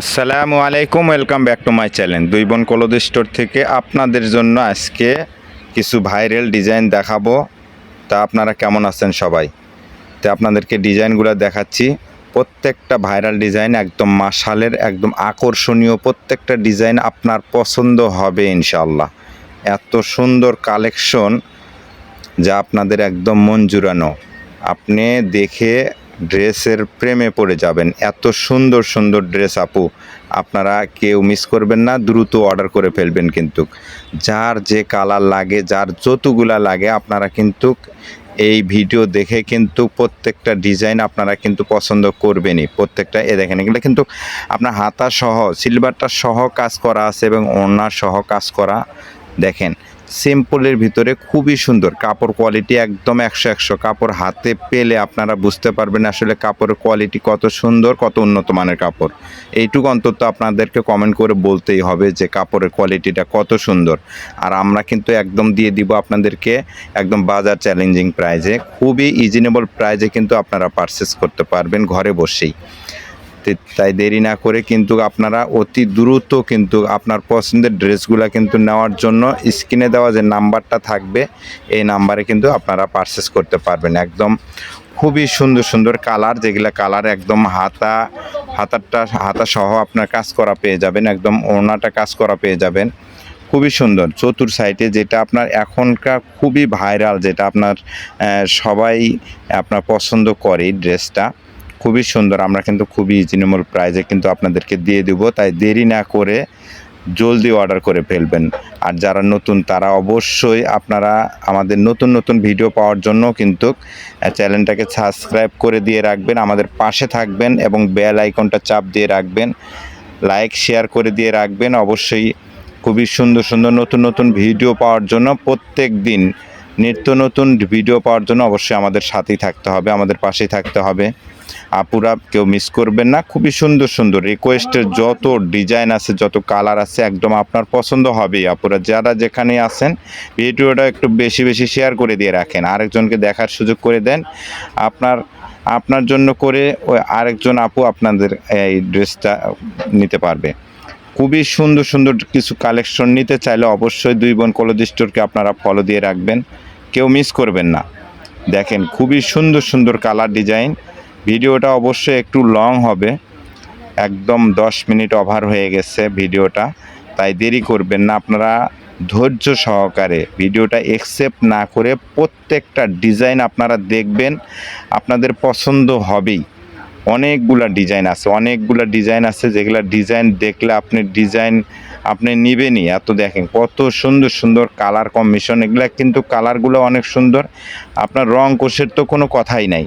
আসসালামু আলাইকুম welcome back to my channel দুই বোন কলদ স্টোর থেকে আপনাদের জন্য আজকে কিছু ভাইরাল ডিজাইন দেখাবো। তা আপনারা কেমন আছেন সবাই? তো আপনাদেরকে ডিজাইনগুলো দেখাচ্ছি। প্রত্যেকটা ভাইরাল ডিজাইন একদম মাশালের, একদম আকর্ষণীয় প্রত্যেকটা ডিজাইন আপনার পছন্দ হবে ইনশাল্লাহ এত সুন্দর কালেকশন যা আপনাদের একদম মন জুড়ানো আপনি দেখে ড্রেসের প্রেমে পড়ে যাবেন। এত সুন্দর সুন্দর ড্রেস আপু। আপনারা কেউ মিস করবেন না, দ্রুত অর্ডার করে ফেলবেন কিন্তু। যার যে কালার লাগে, যার যতগুলা লাগে, আপনারা কিন্তু এই ভিডিও দেখে কিন্তু প্রত্যেকটা ডিজাইন আপনারা কিন্তু পছন্দ করবেনই। প্রত্যেকটা, এ দেখেন, এগুলো কিন্তু আপনার হাতা সহ সিলভারটা সহ কাজ করা আছে এবং ওনার সহ কাজ করা। দেখেন সিম্পলের ভিতরে খুবই সুন্দর। কাপড় কোয়ালিটি একদম একশো একশো। কাপড় হাতে পেলে আপনারা বুঝতে পারবেন আসলে কাপড়ের কোয়ালিটি কত সুন্দর, কত উন্নত মানের কাপড়। এইটুকু অন্তত আপনাদেরকে কমেন্ট করে বলতেই হবে যে কাপড়ের কোয়ালিটিটা কত সুন্দর। আর আমরা কিন্তু একদম দিয়ে দিব আপনাদেরকে একদম বাজার চ্যালেঞ্জিং প্রাইজে খুবই ইজিনেবল প্রাইজে কিন্তু আপনারা পারচেস করতে পারবেন ঘরে বসেই। তাই দেরি না করে কিন্তু আপনারা অতি দ্রুত কিন্তু আপনার পছন্দের ড্রেসগুলো কিন্তু নেওয়ার জন্য স্ক্রিনে দেওয়া যে নাম্বারটা থাকবে, এই নাম্বারে কিন্তু আপনারা পারচেস করতে পারবেন। একদম খুবই সুন্দর সুন্দর কালার যেগুলো কালার একদম হাতা, হাতারটা, হাতা সহ আপনার কাজ করা পেয়ে যাবেন, একদম ওড়নাটা কাজ করা পেয়ে যাবেন। খুবই সুন্দর। চতুর সাইডে যেটা আপনার এখনকার খুবই ভাইরাল যেটা আপনার সবাই আপনার পছন্দ করে ড্রেসটা খুবই সুন্দর। আমরা কিন্তু খুবই রিজনেবল প্রাইজে কিন্তু আপনাদেরকে দিয়ে দেব। তাই দেরি না করে জলদি অর্ডার করে ফেলবেন। আর যারা নতুন, তারা অবশ্যই আপনারা আমাদের নতুন নতুন ভিডিও পাওয়ার জন্য কিন্তু চ্যানেলটাকে সাবস্ক্রাইব করে দিয়ে রাখবেন, আমাদের পাশে থাকবেন এবং বেল আইকনটা চাপ দিয়ে রাখবেন লাইক শেয়ার করে দিয়ে রাখবেন। অবশ্যই খুবই সুন্দর সুন্দর নতুন নতুন ভিডিও পাওয়ার জন্য প্রত্যেক দিন নিত্য নতুন ভিডিও পাওয়ার জন্য অবশ্যই আমাদের সাথেই থাকতে হবে, আমাদের পাশেই থাকতে হবে। আপুরা কেউ মিস করবেন না। খুবই সুন্দর সুন্দর রিকোয়েস্টের যত ডিজাইন আছে, যত কালার আছে, একদম আপনার পছন্দ হবেই আপুরা। যারা যেখানে আছেন, ভিডিওটা একটু বেশি বেশি শেয়ার করে দিয়ে রাখেন। আরেকজনকে দেখার সুযোগ করে দেন। আপনার আপনার জন্য করে ওই আরেকজন আপু আপনাদের এই ড্রেসটা নিতে পারবে। খুবই সুন্দর সুন্দর কিছু কালেকশন নিতে চাইলে অবশ্যই দুই বোন কলদ স্টোরকে আপনারা ফলো দিয়ে রাখবেন। কেউ মিস করবেন না। দেখেন, খুবই সুন্দর সুন্দর কালার ডিজাইন ভিডিওটা অবশ্যই একটু লং হবে। একদম দশ মিনিট ওভার হয়ে গেছে ভিডিওটা, তাই দেরি করবেন না। আপনারা ধৈর্য সহকারে ভিডিওটা একসেপ্ট না করে প্রত্যেকটা ডিজাইন আপনারা দেখবেন, আপনাদের পছন্দ হবেই। অনেকগুলা ডিজাইন আছে, অনেকগুলা ডিজাইন আছে যেগুলা ডিজাইন দেখলে আপনি ডিজাইন আপনি নিবেনই। এত দেখেন, কত সুন্দর সুন্দর কালার কম্বিনেশন এগুলা কিন্তু কালারগুলো অনেক সুন্দর। আপনার রং কোষের তো কোনো কথাই নাই।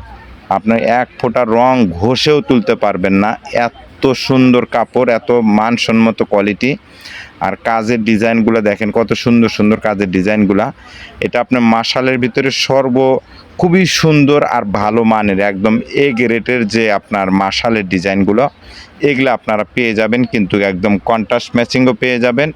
আপনার এক ফোঁটা রং ঘষেও তুলতে পারবেন না। এত সুন্দর কাপড়, এত মানসম্মত কোয়ালিটি আর কাজের ডিজাইনগুলো দেখেন, কত সুন্দর সুন্দর কাজের ডিজাইনগুলা। এটা আপনার মাসালের ভিতরে সর্ব খুবই সুন্দর আর ভালো মানের, একদম এ গ্রেটের যে আপনার মাসালের ডিজাইনগুলো, এগুলো আপনারা পেয়ে যাবেন, কিন্তু একদম কন্ট্রাস্ট ম্যাচিংও পেয়ে যাবেন।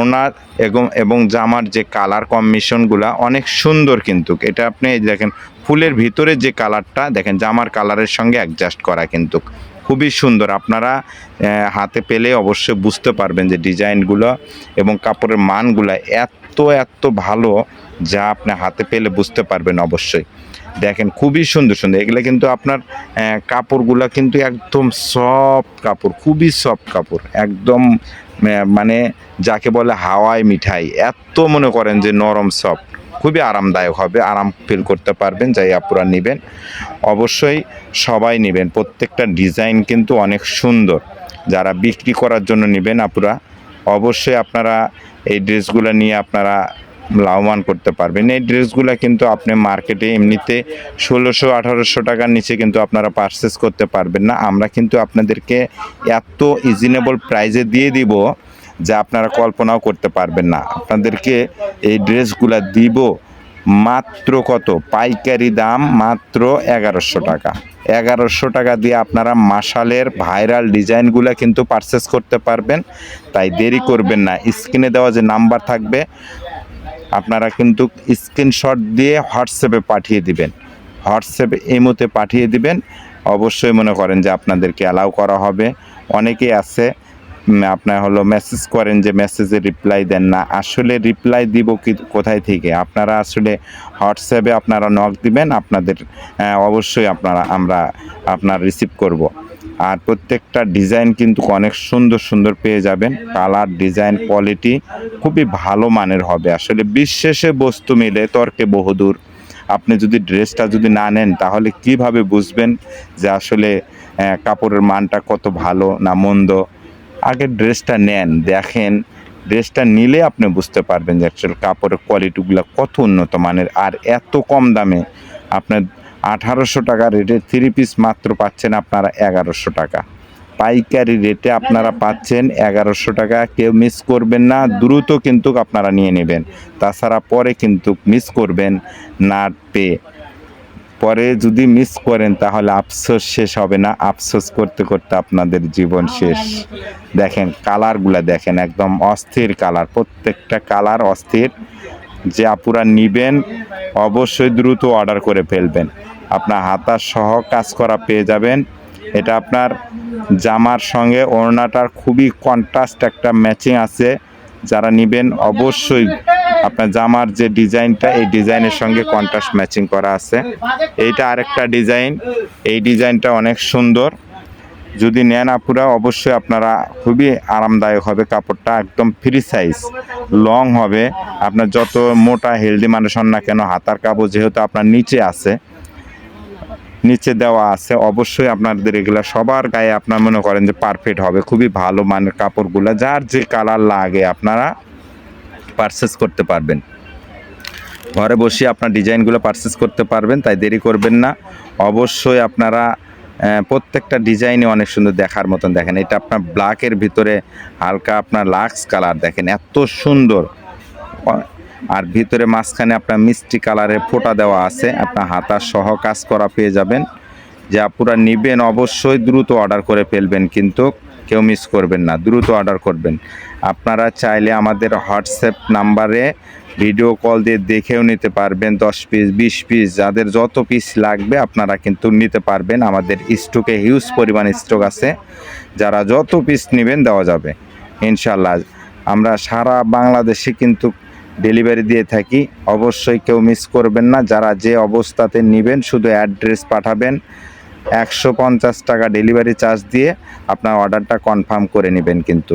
ওনার এবং এবং জামার যে কালার কম্বিনেশনগুলো অনেক সুন্দর কিন্তু। এটা আপনি দেখেন ফুলের ভিতরে যে কালারটা, দেখেন জামার কালারের সঙ্গে অ্যাডজাস্ট করা কিন্তু খুবই সুন্দর। আপনারা হাতে পেলে অবশ্যই বুঝতে পারবেন যে ডিজাইনগুলো এবং কাপড়ের মানগুলো এত এত ভালো যা আপনি হাতে পেলে বুঝতে পারবেন অবশ্যই। দেখেন খুবই সুন্দর সুন্দর। এগুলো কিন্তু আপনার কাপড়গুলো কিন্তু একদম সফট কাপড়, খুবই সফট কাপড়। একদম মানে যাকে বলে হাওয়াই মিঠাই। এত মনে করেন যে নরম সফট খুবই আরামদায়ক হবে, আরাম ফিল করতে পারবেন, যাই আপুরা নেবেন। অবশ্যই সবাই নেবেন, প্রত্যেকটা ডিজাইন কিন্তু অনেক সুন্দর। যারা বিক্রি করার জন্য নেবেন আপুরা, অবশ্যই আপনারা এই ড্রেসগুলো নিয়ে আপনারা লাভবান করতে পারবেন। এই ড্রেসগুলো কিন্তু আপনি মার্কেটে এমনিতে ষোলোশো, আঠারোশো টাকার নিচে কিন্তু আপনারা পারচেস করতে পারবেন না। আমরা কিন্তু আপনাদেরকে এত ইজিনেবল প্রাইজে দিয়ে দিব যা আপনারা কল্পনাও করতে পারবেন না। আপনাদেরকে এই ড্রেসগুলো দিব মাত্র কত? পাইকারি দাম মাত্র এগারোশো টাকা। এগারোশো টাকা দিয়ে আপনারা মাসালের ভাইরাল ডিজাইনগুলো কিন্তু পারচেস করতে পারবেন। তাই দেরি করবেন না। স্ক্রিনে দেওয়া যে নাম্বার থাকবে, আপনারা কিন্তু স্ক্রিনশট দিয়ে হোয়াটসঅ্যাপে পাঠিয়ে দিবেন। হোয়াটসঅ্যাপে এমোতে পাঠিয়ে দিবেন। অবশ্যই মনে করেন যে আপনাদেরকে অ্যালাউ করা হবে। অনেকেই আছে আপনার হলো মেসেজ করেন যে মেসেজে রিপ্লাই দেন না। আসলে রিপ্লাই দিব কি, কোথায় থেকে? আপনারা আসলে হোয়াটসঅ্যাপে আপনারা নক দিবেন, আপনাদের অবশ্যই আপনারা, আমরা আপনার রিসিভ করব। আর প্রত্যেকটা ডিজাইন কিন্তু অনেক সুন্দর সুন্দর পেয়ে যাবেন। কালার ডিজাইন কোয়ালিটি খুবই ভালো মানের হবে। আসলে বিশ্বাসে বস্তু মিলে তর্কে বহুদূর। আপনি যদি ড্রেসটা যদি না নেন, তাহলে কীভাবে বুঝবেন যে আসলে কাপড়ের মানটা কত ভালো না মন্দ? আগে ড্রেসটা নেন দেখেন। ড্রেসটা নিলে আপনি বুঝতে পারবেন যে অ্যাকচুয়াল কাপড়ের কোয়ালিটিগুলো কত উন্নত মানের আর এত কম দামে। আপনার আঠারোশো টাকা রেটে থ্রি পিস মাত্র পাচ্ছেন আপনারা এগারোশো টাকা। পাইকারি রেটে আপনারা পাচ্ছেন এগারোশো টাকা কেউ মিস করবেন না দ্রুত কিন্তু আপনারা নিয়ে নেবেন। তাছাড়া পরে কিন্তু মিস করবেন না পেয়ে। পরে যদি মিস করেন, তাহলে আফসোস শেষ হবে না। আফসোস করতে করতে আপনাদের জীবন শেষ। দেখেন কালারগুলো দেখেন, একদম অস্থির কালার প্রত্যেকটা কালার অস্থির। যে আপুরা নিবেন, অবশ্যই দ্রুত অর্ডার করে ফেলবেন। আপনার হাতার সহ কাজ করা পেয়ে যাবেন। এটা আপনার জামার সঙ্গে ওড়নাটার খুবই কন্ট্রাস্ট একটা ম্যাচিং আছে। যারা নিবেন, অবশ্যই আপনার জামার যে ডিজাইনটা, এই ডিজাইনের সঙ্গে কন্ট্রাস্ট ম্যাচিং করা আছে। এইটা আরেকটা ডিজাইন। এই ডিজাইনটা অনেক সুন্দর। যদি নেন আপুরা, অবশ্যই আপনারা খুবই আরামদায়ক হবে। কাপড়টা একদম ফ্রি সাইজ লং হবে। আপনার যত মোটা হেলদি মানুষ হন না কেন, হাতার কাপড় যেহেতু আপনার নিচে আছে, নিচে দেওয়া আছে, অবশ্যই আপনাদের এগুলা সবার গায়ে আপনার মনে করেন যে পারফেক্ট হবে। খুবই ভালো মানের কাপড়গুলো, যার যে কালার লাগে আপনারা পারচেস করতে পারবেন। ঘরে বসে আপনার ডিজাইনগুলো পারচেস করতে পারবেন, তাই দেরি করবেন না। অবশ্যই আপনারা প্রত্যেকটা ডিজাইনই অনেক সুন্দর দেখার মতন দেখেন। এটা আপনার ব্ল্যাকের ভিতরে হালকা আপনার লাক্স কালার দেখেন, এত সুন্দর। আর ভিতরে মাঝখানে আপনার মিষ্টি কালারের ফোঁটা দেওয়া আছে, আপনার হাতার সহ কাজ করা পেয়ে যাবেন। যে আপুরা নিবেন অবশ্যই দ্রুত অর্ডার করে ফেলবেন কিন্তু। কেউ মিস করবেন না, দ্রুত অর্ডার করবেন। আপনারা চাইলে আমাদের হোয়াটসঅ্যাপ নাম্বারে ভিডিও কল দিয়ে দেখেও নিতে পারবেন, দশ পিস বিশ পিস যাদের যত পিস লাগবে আপনারা কিন্তু নিতে পারবেন। আমাদের স্টকে হিউজ পরিমাণ স্টক আছে, যারা যত পিস নেবেন দেওয়া যাবে ইনশাল্লাহ আমরা সারা বাংলাদেশে কিন্তু ডেলিভারি দিয়ে থাকি, অবশ্যই কেউ মিস করবেন না। যারা যে অবস্থাতে নেবেন, শুধু অ্যাড্রেস পাঠাবেন একশো পঞ্চাশ টাকা ডেলিভারি চার্জ দিয়ে আপনার অর্ডারটা কনফার্ম করে নেবেন কিন্তু।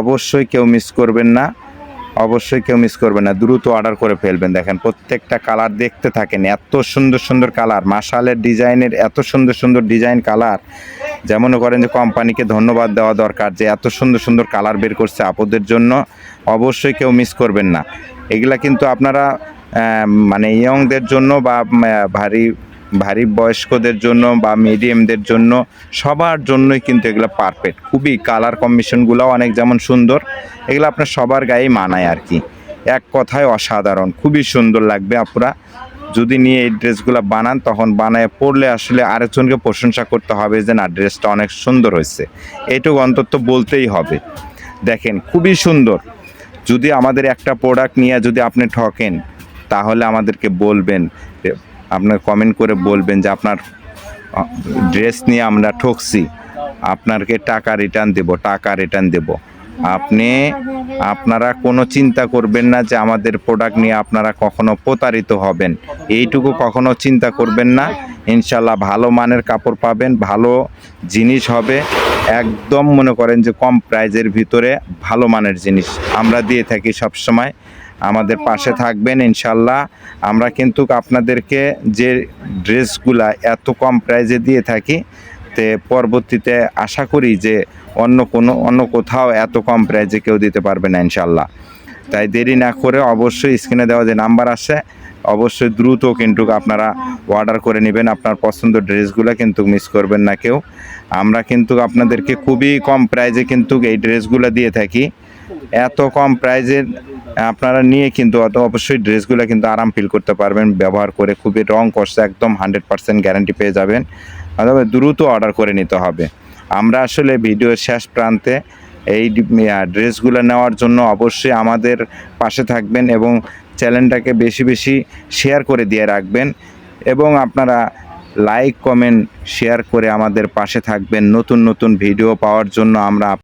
অবশ্যই কেউ মিস করবেন না, অবশ্যই কেউ মিস করবেন না, দ্রুত অর্ডার করে ফেলবেন। দেখেন, প্রত্যেকটা কালার দেখতে থাকেন, এত সুন্দর সুন্দর কালার মাশালের ডিজাইনের এত সুন্দর সুন্দর ডিজাইন কালার যেমন করেন যে কোম্পানিকে ধন্যবাদ দেওয়া দরকার যে এত সুন্দর সুন্দর কালার বের করছে আপদের জন্য, অবশ্যই কেউ মিস করবেন না। এগুলা কিন্তু আপনারা মানে ইয়ংদের জন্য বা ভারী ভারী বয়স্কদের জন্য বা মিডিয়ামদের জন্য সবার জন্যই কিন্তু এগুলো পারফেক্ট খুবই কালার কম্বিনেশনগুলো অনেক যেমন সুন্দর, এগুলো আপনার সবার গায়েই মানায় আর কি। এক কথায় অসাধারণ, খুবই সুন্দর লাগবে আপনারা যদি নিয়ে এই ড্রেসগুলো বানান, তখন বানায় পরলে আসলে আরেকজনকে প্রশংসা করতে হবে যে, না ড্রেসটা অনেক সুন্দর হয়েছে। এটুকু অন্তত বলতেই হবে। দেখেন, খুবই সুন্দর। যদি আমাদের একটা প্রোডাক্ট নিয়ে যদি আপনি ঠকেন, তাহলে আমাদেরকে বলবেন আপনার কমেন্ট করে বলবেন যে আপনার ড্রেস নিয়ে আমরা ঠকছি। আপনাকে টাকা রিটার্ন দেব, টাকা রিটার্ন দেব। আপনি, আপনারা কোনো চিন্তা করবেন না যে আমাদের প্রোডাক্ট নিয়ে আপনারা কখনো প্রতারিত হবেন। এইটুকু কখনো চিন্তা করবেন না। ইনশাল্লাহ ভালো মানের কাপড় পাবেন, ভালো জিনিস হবে। একদম মনে করেন যে কম প্রাইজের ভিতরে ভালো মানের জিনিস আমরা দিয়ে থাকি সব সময় আমাদের পাশে থাকবেন ইনশাল্লাহ। আমরা কিন্তু আপনাদেরকে যে ড্রেসগুলা এত কম প্রাইজে দিয়ে থাকি তে পরবর্তীতে আশা করি যে অন্য কোনো অন্য কোথাও এত কম প্রাইজে কেউ দিতে পারবে না ইনশাল্লাহ। তাই দেরি না করে অবশ্যই স্ক্রিনে দেওয়া যে নাম্বার আছে অবশ্যই দ্রুত কিন্তু আপনারা অর্ডার করে নেবেন। আপনার পছন্দ ড্রেসগুলো কিন্তু মিস করবেন না কেউ। আমরা কিন্তু আপনাদেরকে খুবই কম প্রাইজে কিন্তু এই ড্রেসগুলো দিয়ে থাকি। এত কম প্রাইজের আপনারা নিয়ে কিন্তু অত অবশ্যই ড্রেসগুলো কিন্তু আরাম ফিল করতে পারবেন। ব্যবহার করে খুবই রং করছে, একদম হান্ড্রেড পার্সেন্ট গ্যারান্টি পেয়ে যাবেন। তবে দ্রুত অর্ডার করে নিতে হবে। আমরা আসলে ভিডিওর শেষ প্রান্তে এই ড্রেসগুলো নেওয়ার জন্য অবশ্যই আমাদের পাশে থাকবেন এবং চ্যানেলটাকে বেশি বেশি শেয়ার করে দিয়ে রাখবেন। এবং আপনারা লাইক কমেন্ট শেয়ার করে আমাদের পাশে থাকবেন। নতুন নতুন ভিডিও পাওয়ার জন্য আমরা